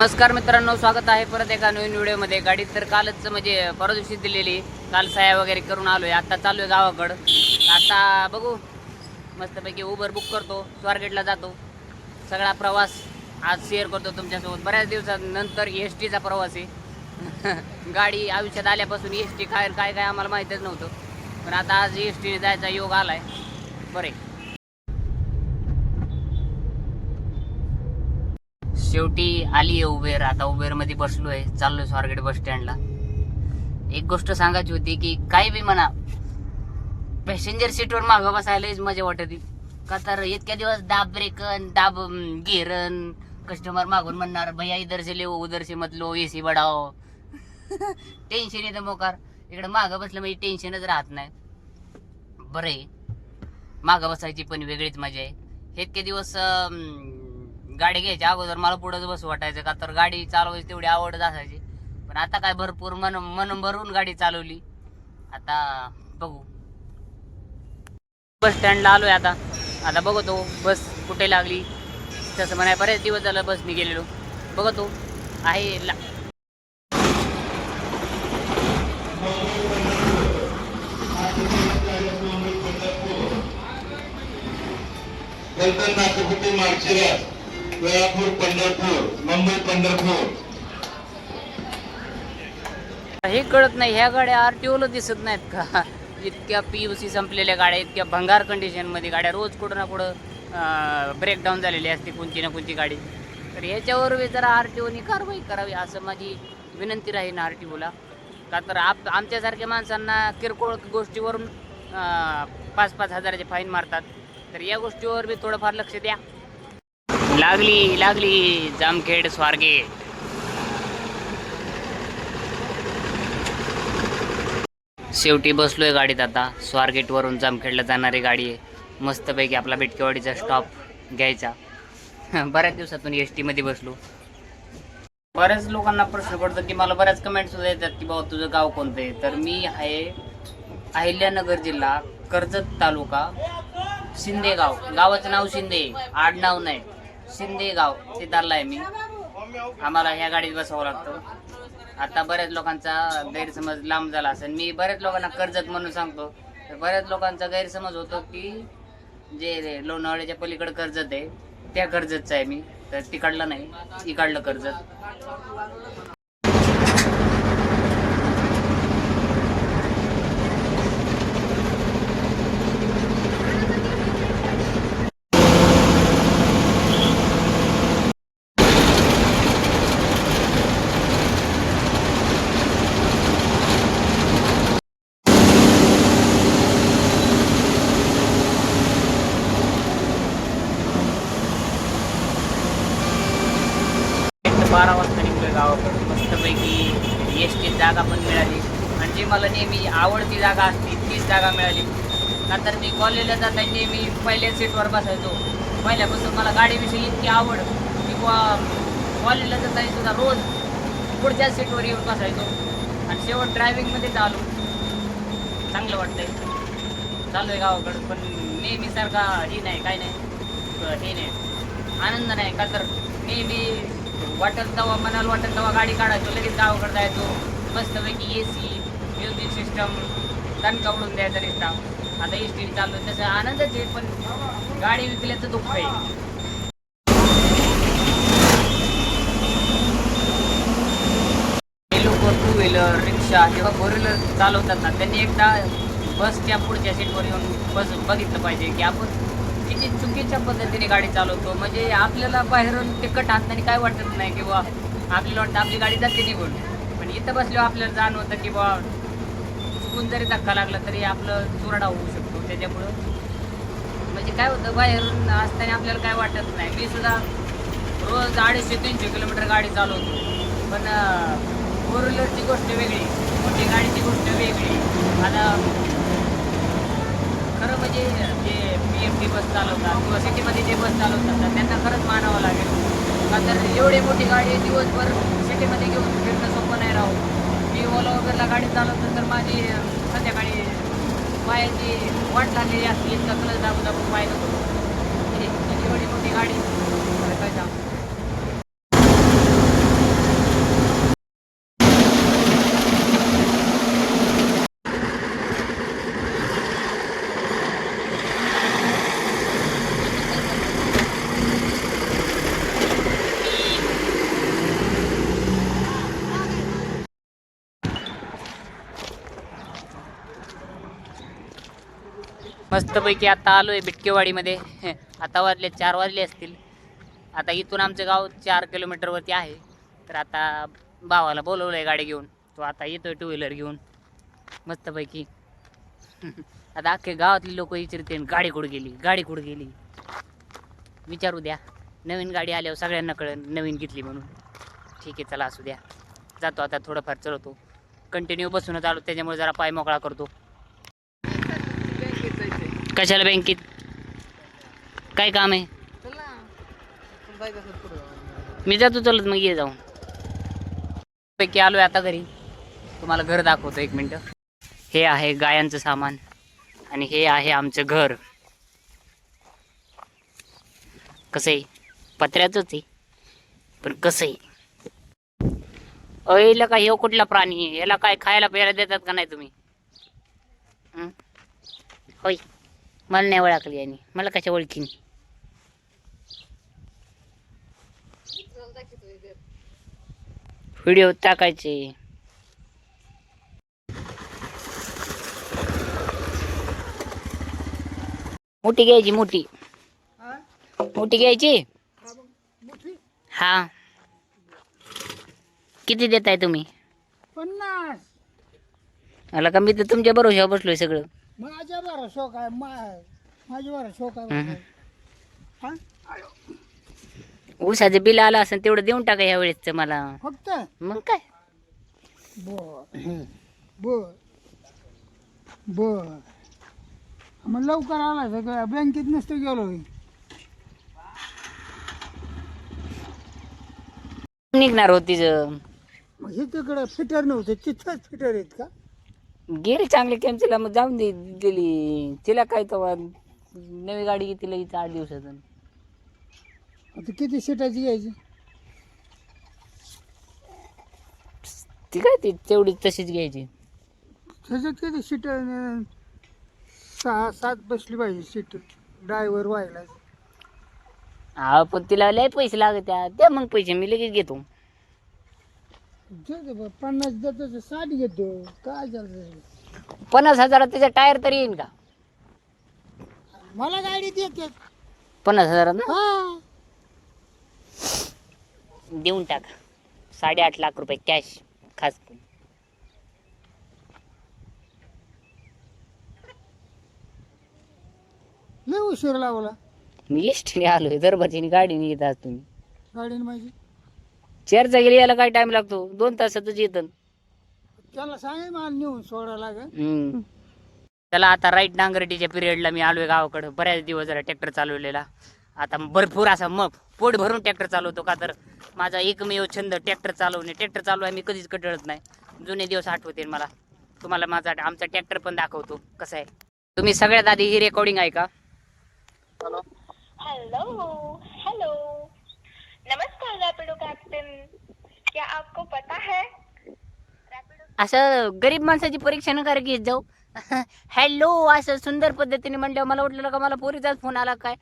नमस्कार मित्रांनो स्वागत आहे परत एका नवीन व्हिडिओमध्ये. गाडी तर कालच म्हणजे परवा दिवशी दिलेली. काल सह्या वगैरे करून आलोय. आता चालू आहे गावाकडं. आता बघू. मस्तपैकी उबर बुक करतो. स्वारगेटला जातो. सगळा प्रवास आज शेअर करतो तुमच्यासोबत. बऱ्याच दिवसानंतर एस टीचा प्रवास आहे. गाडी आयुष्यात आल्यापासून एस टी काय काय काय आम्हाला माहीतच नव्हतं. पण आता आज एस टीने जायचा योग आलाय. बरे शेवटी आली आहे उबेर. आता उबेरमध्ये आहे चाललोय स्वारगेट बस स्टँडला. एक गोष्ट सांगायची होती की काय बी म्हणा पॅसेंजर सीटवर मागं बसायलाच मजा वाटत का तर इतक्या दिवस दाब ब्रेकन दाब अं, घेरन कस्टमर मागून म्हणणार भैया इधर से लेव उधर से मतलो ए सी बडाव टेन्शन येतं मोकार. इकडे मागं बसलं म्हणजे टेन्शनच राहत नाही. बरं आहे. मागं बसायची पण वेगळीच मजा आहे. इतके दिवस गाडी घ्यायच्या अगोदर मला पुढंच बस वाटायचं का? तर गाडी चालवायची तेवढी आवडच असायची. पण आता काय भरपूर मन मन भरून गाडी चालवली. आता बघू. बस स्टँडला आलोय आता. आता बघतो बस कुठे लागली. तसं म्हणाय बरेच दिवस झालं बसनी गेलेलो. बघतो. आहे ला नंतर नागपूर कोल्हापूर पंढरपूर मुंबई पंढरपूर. हे कळत नाही ह्या गाड्या आर टी ओला दिसत नाहीत का? इतक्या पी यू सी संपलेल्या गाड्या इतक्या भंगार कंडिशनमध्ये गाड्या रोज कुठं ना कुठं ब्रेकडाऊन झालेली असते कोणती ना कोणती गाडी. तर ह्याच्यावर बी जरा आर टी ओनी कारवाई करावी असं माझी विनंती राहील आर टी ओला का तर आप आमच्यासारख्या माणसांना किरकोळ गोष्टीवरून पाच पाच हजाराचे फाईन मारतात. तर या गोष्टीवर बी थोडंफार लक्ष द्या. लागली लागली जामखेड स्वारगेट शेवटी बसलोय गाडीत आता. स्वारगेटवरून जामखेडला जाणारी गाडी आहे. मस्तपैकी आपला बेटकेवाडीचा स्टॉप घ्यायचा. बऱ्याच दिवसातून एस टीमध्ये बसलो. बऱ्याच लोकांना प्रश्न पडतो की मला बऱ्याच कमेंट सुद्धा येतात की बाबा तुझं गाव कोणतं आहे? तर मी आहे अहिल्यानगर जिल्हा कर्जत तालुका शिंदे गाव गावाचं नाव शिंदे आडनाव नाही. शिंदे गाव सिद्धारला आहे मी. आम्हाला ह्या गाडीत बसावं लागतं. आता बऱ्याच लोकांचा गैरसमज लांब झाला असेल. मी बऱ्याच लोकांना कर्जत म्हणून सांगतो. तर बऱ्याच लोकांचा गैरसमज होतो की जे लोणावळ्याच्या पलीकडे कर्जत आहे त्या कर्जतचं आहे मी. तर तिकडलं नाही इकडलं कर्जत एक बारा वाजता निघलोय गावाकडून मस्तपैकी एस टी जागा पण मिळाली आणि जी मला नेहमी आवडती जागा असते तीच जागा मिळाली का तर मी कॉलेजला जाता मी पहिल्या सीटवर बसायचो. पहिल्यापासून मला गाडीविषयी इतकी आवड की बुवा कॉलेजला जाताना सुद्धा रोज पुढच्या सीटवर येऊन बसायचो. आणि शेवट ड्रायव्हिंगमध्ये चालू चांगलं वाटतंय. चालू आहे गावाकडं पण नेहमीसारखा हे नाही काय नाही. हे नाही. आनंद नाही का तर नेहमी वाटत तेव्हा मनाला वाटत तेव्हा गाडी काढायचो लगेच गावाकडे जायचो. मस्तपैकी ए सी म्युझिक सिस्टम दणका उडून द्यायचा रिस्टा आता स्टील चालू आहे. तसं आनंदच आहे पण गाडी विकल्याचं दुःख आहे लोक टू व्हीलर रिक्षा किंवा फोर व्हीलर चालवतात ना त्यांनी एकदा बसच्या पुढच्या सीटवर येऊन बस बघितलं पाहिजे की आपण किती चुकीच्या पद्धतीने गाडी चालवतो म्हणजे आपल्याला बाहेरून तिकट असताना काय वाटत नाही किंवा आपल्याला वाटतं आपली गाडी जाते निघून पण इथं बसल्यावर आपल्याला जाणवतं की बा चुकून जरी धक्का लागला तरी आपलं चुरडा होऊ शकतो त्याच्यामुळं. म्हणजे काय होतं बाहेरून असताना आपल्याला काय वाटत नाही. मी सुद्धा रोज अडीचशे तीनशे किलोमीटर गाडी चालवतो. पण फोर व्हीलरची गोष्ट वेगळी मोठी गाडीची गोष्ट वेगळी. आता खरं म्हणजे J P M T bus चालवतात किंवा सिटीमध्ये जे बस चालवतात तर त्यांना खरंच मानावं लागेल. का तर एवढी मोठी गाडी आहे, दिवसभर सिटीमध्ये घेऊन फिरणं सोपं नाही राहू ओला वगैरेला गाडी चालवतो तर माझी संध्याकाळी पायाची वाट लागलेली असते. इतका कलर दाबून दाबू पाय नको एवढी मोठी गाडी. काय सांगू मस्तपैकी आता आलो आहे बिटकेवाडीमध्ये. आता वाजले चार वाजले असतील. आता इथून आमचं गाव चार किलोमीटरवरती आहे. तर आता भावाला बोलवलं आहे गाडी घेऊन. तो आता येतोय टू व्हीलर घेऊन. मस्तपैकी. आता अख्खे गावातली लोक विचारते गाडी कुठं गेली? गाडी कुठं गेली? विचारू द्या. नवीन गाडी आल्यावर सगळ्यांना कळेल. नवीन घेतली म्हणून. ठीक आहे चला असू द्या. जातो आता थोडंफार चलवतो कंटिन्यू बसूनच आलो. त्याच्यामुळे जरा पाय मोकळा करतो. कशाला बँकेत? काय काम आहे? मी जातो चलत मग ये जाऊन. पैकी आलोय आता घरी. तुम्हाला घर दाखवतो एक मिनटं. हे आहे गायांचं सामान आणि हे आहे आमचं घर. कसं आहे? पत्र्याचंच आहे पण कसं आहे? अहिला का काय हे कुठला प्राणी आहे? याला काय खायला प्यायला देतात का नाही तुम्ही? होय. मला नाही ओळखली यांनी. मला कशा ओळखीन? व्हिडिओ टाकायचे. मोठी घ्यायची मोठी. मोठी घ्यायची? हा. किती देताय तुम्ही? पन्नास. मला का मी तर तुमच्या बरोबर बसलोय सगळं. माझ्या बरं शोक आहे मा माझ्या बरं शोक आहे. हा? ऊसाचं बिल आलं असेल तेवढं देऊन टाका ह्या वेळेसचं मला. फक्त? मग काय? बर बर बर. मग लवकर आला सगळं बँकेत नसतं गेलो निघणार होती तिचं मग हे तिकडं फिटर नव्हतं तिथंच फिटर आहेत का? गेली चांगली कॅन्सलला मग जाऊन दे गेली तिला काय तेव्हा नवी गाडी घेतली लगेच आठ दिवसातून. आता किती सीटाची घ्यायची? ती काय ती तेवढी तशीच घ्यायची. त्याच्यात किती सीट सहा सात बसली पाहिजे सीट. ड्रायव्हर व्हायला. हा पण तिला लय पैसे लागत त्या मग पैसे मी लगेच घेतो. दे पन्नास देतो तर साठ घेतो काय पन्नास हजारात त्याचा टायर तरी येईन का? मला गाडी देते पन्नास हजारात ना? हा. देऊन टाक. साडेआठ लाख रुपये कॅश खास लय उशीर लावला मी एसटीने आलोय दरबारची गाडीने येत आज तुम्ही. गाडीने माझी चार गेली यायला काय टाइम लागतो? दोन तासातच येतं. त्याला सांगे मला नेऊन सोडा लागेल. हम्म. त्याला आता राईट नांगरटीच्या पिरियडला मी आलोय गावाकडं. बऱ्याच दिवस जरा ट्रॅक्टर चालवलेला. आता भरपूर असा मग पोट भरून ट्रॅक्टर चालवतो का तर? माझा एकमेव छंद ट्रॅक्टर चालवणे. ट्रॅक्टर चालवाय मी कधीच कटळत नाही. जुने दिवस आठवते मला. तुम्हाला माझा आमचा ट्रॅक्टर पण दाखवतो. कसं आहे? तुम्ही सगळ्यात आधी ही रेकॉर्डिंग आहे का हेलो हेलो नमस्कार. असं गरीब माणसाची परीक्षा न घेत जाऊ. हॅलो असं सुंदर पद्धतीने म्हणल्यावर मला वाटलं का मला पोरीचाच फोन आला काय?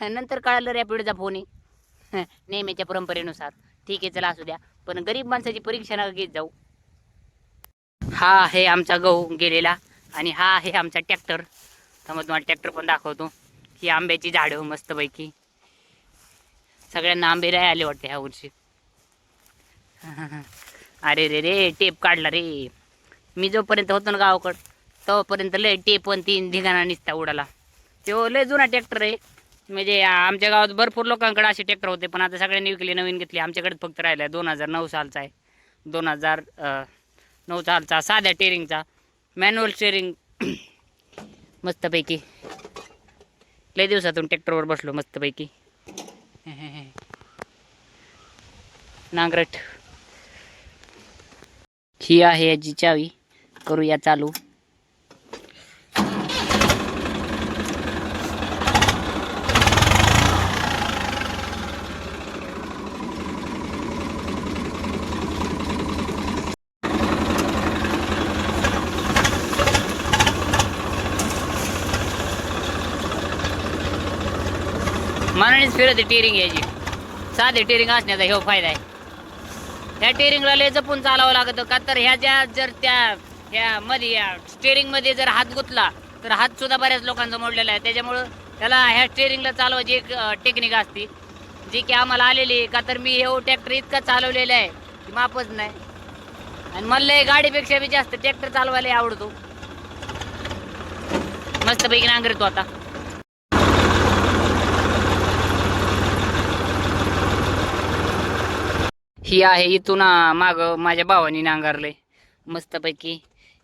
नंतर कळालं रॅपिडोचा फोन आहे. नेहमीच्या परंपरेनुसार. ठीक आहे चला असू द्या. पण गरीब माणसाची परीक्षा न घेत जाऊ. हा आहे आमचा गहू गेलेला आणि हा आहे आमचा ट्रॅक्टर त्यामुळे तुम्हाला ट्रॅक्टर पण दाखवतो. ही आंब्याची झाडं मस्तपैकी. सगळ्यांना आंबे राय आले वाटते ह्या वर्षी. अरे रे रे टेप काढला रे. मी जोपर्यंत होतो ना गावाकडं तोपर्यंत लय टेप पण तीन ढिगाणा निसता उडाला. तो लय जुना ट्रॅक्टर आहे. म्हणजे आमच्या गावात भरपूर लोकांकडे असे ट्रॅक्टर होते पण आता सगळ्यांनी विकले नवीन घेतले. आमच्याकडे फक्त राहिला दोन हजार नऊ सालचा आहे. दोन हजार नऊ सालचा साध्या टेरिंगचा मॅन्युअल स्टेरिंग मस्तपैकी. लय दिवसातून ट्रॅक्टरवर बसलो मस्तपैकी. नांगरट. ही आहे याची चावी. करूया चालू. मनानेच फिरत टिअरिंग याची. साधे टेरिंग असण्याचा ह्यो फायदा आहे. ह्या टेरिंगला लय जपून चालावं लागतं का? तर ह्या ज्या जर त्या ह्या मध्ये या स्टेरिंगमध्ये जर हात गुतला तर हात सुद्धा बऱ्याच लोकांचा मोडलेला आहे. त्याच्यामुळं त्याला ह्या स्टेरिंगला चालवायची एक टेक्निक असते. जी की आम्हाला आलेली आहे का तर मी हे ट्रॅक्टर इतका चालवलेला आहे की मापच नाही. आणि मला गाडीपेक्षा बी जास्त ट्रॅक्टर चालवायला आवडतो. मस्तपैकी नांगरतो आता. ही आहे इथून माग माझ्या भावानी नांगरलंय. मस्तपैकी.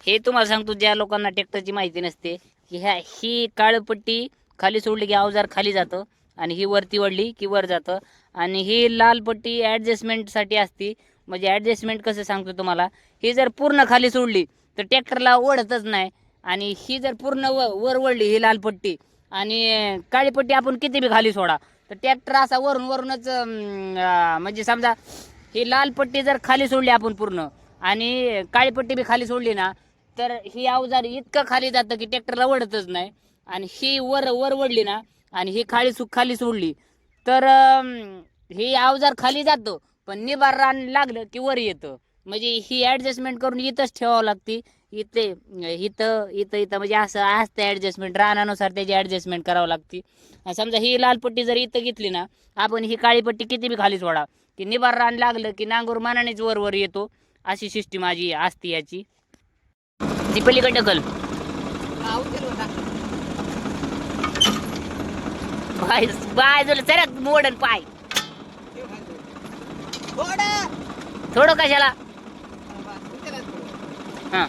हे तुम्हाला सांगतो ज्या लोकांना ट्रॅक्टरची माहिती नसते की ह्या ही काळपट्टी खाली सोडली की अवजार खाली जातं आणि ही वरती वडली की वर जातं. आणि ही लाल पट्टी ॲडजस्टमेंटसाठी असती. म्हणजे ॲडजस्टमेंट कसं सांगतो तुम्हाला ही जर पूर्ण खाली सोडली तर ट्रॅक्टरला ओढतच नाही. आणि ही जर पूर्ण व वर वळली ही लाल पट्टी आणि काळी पट्टी आपण किती बी खाली सोडा तर ट्रॅक्टर असा वरून वरूनच म्हणजे समजा ही लाल पट्टी जर खाली सोडली आपण पूर्ण आणि काळी पट्टी बी खाली सोडली ना तर ही अवजार इतकं खाली जातं की ट्रॅक्टरला वडतच नाही. आणि ही वर वर वडली ना आणि ही खाली सु खाली सोडली तर हे अवजार खाली जातं पण निबार रान लागलं की वर येतं. म्हणजे ही ॲडजस्टमेंट करून इथंच ठेवावं लागते. इथे इथं इथं इथं म्हणजे असं असतं ॲडजस्टमेंट रानानुसार त्याची ॲडजस्टमेंट करावं लागते. समजा ही लाल पट्टी जर इथं घेतली ना आपण ही काळी पट्टी किती बी खाली सोडा की निबार रान लागलं की नांगूर मानानेच वर वर येतो अशी सिस्टीम माझी असते याची. ती पलीकडे ढकल. पाय पाय तुला सरक मोडन पाय. थोडं कशाला? हा.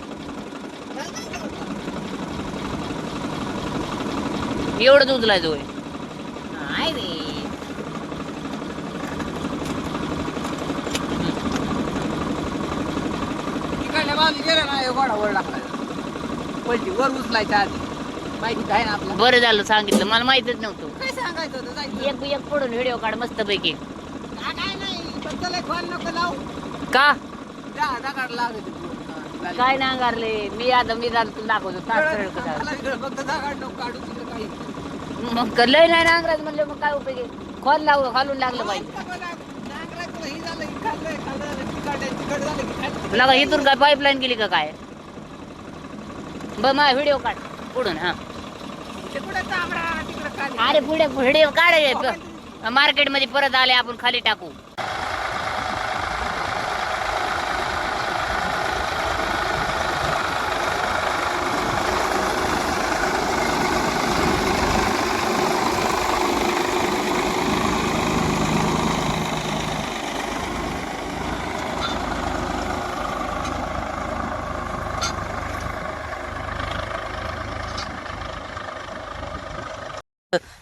एवढं दूध लायचोय आहे रे इकडल्या बाजूला गेलं ना घोडा वर टाकला पलटी वर उचलायच्या आधी. माहिती आहे ना आपल्याला? बरं झालं सांगितलं. मला माहितच नव्हतं. काय सांगायचं होतं? जायचं. एक एक पडून व्हिडिओ काढ मस्त पैकी काय नाही. पण त्याला खोल नको लावू. का? जा दगड लागत होती. काय नांगारले? मी आता मी आता तुला दाखवतो. तास सरळ कसा मला इकडं फक्त दगड नको काढू तिकडं काही. मग लय नाही नांगराज म्हणलं मग काय उपयोग आहे? खोल लाव खालून लागलं पाहिजे. हे का इथून काय पाईपलाईन गेली का काय? बर माझा व्हिडिओ काढ. पुढून हा. अरे पुढे व्हिडिओ काढ मार्केटमध्ये परत आले आपण खाली टाकू.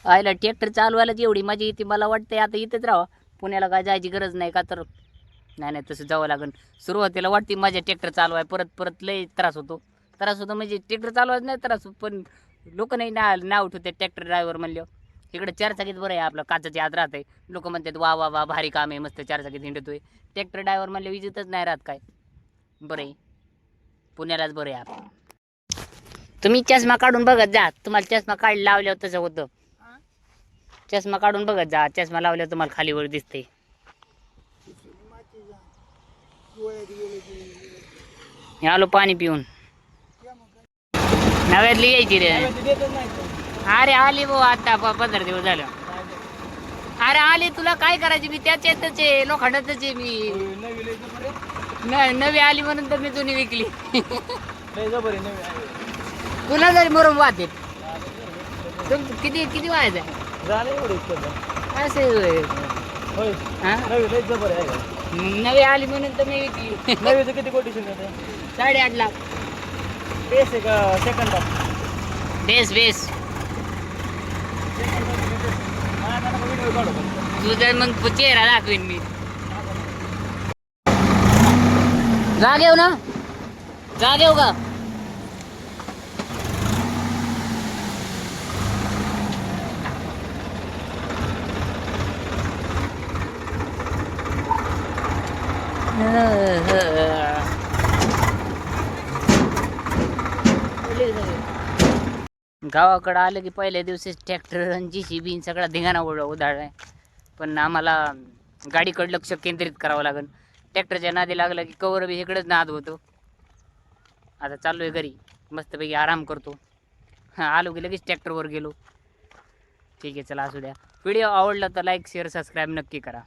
आयला ट्रॅक्टर चालवायलाच एवढी मजा येते मला वाटते आता इथेच राहा पुण्याला काय जायची गरज नाही का तर? नाही नाही तसं जावं लागेल सुरुवातीला वाटते माझ्या ट्रॅक्टर चालवाय परत परत लय त्रास होतो. त्रास होतो म्हणजे ट्रॅक्टर चालवायचं नाही त्रास पण लोक नाही ना नाव ठेवते ट्रॅक्टर ड्रायव्हर म्हणले इकडे चारचाकीत बरं आहे आपलं काचाची आत राहत आहे लोक म्हणतात वा वा वा भारी काम आहे मस्त चारचाकीत हिंडतोय. ट्रॅक्टर ड्रायव्हर म्हणले विजितच नाही राहत काय. बरं आहे. पुण्यालाच बरं आहे आपण तुम्ही चष्मा काढून बघत जा. तुम्हाला चष्मा काढ लावल्यावर तसं होतं. चष्मा काढून बघत जा. चष्मा लावल्यावर तुम्हाला खाली वर दिसते हे आलो पाणी पिऊन. नव्यातली यायची रे. अरे आली भाऊ आता पंधरा दिवस झालं. अरे आली तुला काय करायची? मी त्याच्यातच आहे लोखंडातच आहे मी. नाही नवी आली म्हणून तर मी जुनी विकली. तुला जरी मरून वाहते. तुम किती किती वाहायचं आहे असं आहे होय. हा? नवी आली म्हणून तर मी विकली किती कोटी साडेआठ लाख. बेस आहे का सेकंड बेस बेस. व्हिडिओ काढू तुझा मग चेहरा दाखवेन मी. जागेव ना. जागेव का? गावाकडं आलं की पहिल्या दिवशीच ट्रॅक्टर आणि जी सी बी सगळा धिंगाणा उड आहे पण आम्हाला गाडीकडे लक्ष केंद्रित करावं लागेल ट्रॅक्टरच्या नादी लागलं की कवर बी इकडेच नाद होतो. आता चाललो आहे घरी. मस्तपैकी आराम करतो. हां आलो की लगेच ट्रॅक्टरवर गेलो. ठीक आहे चला असू द्या. व्हिडिओ आवडला तर लाईक शेअर सबस्क्राईब नक्की करा.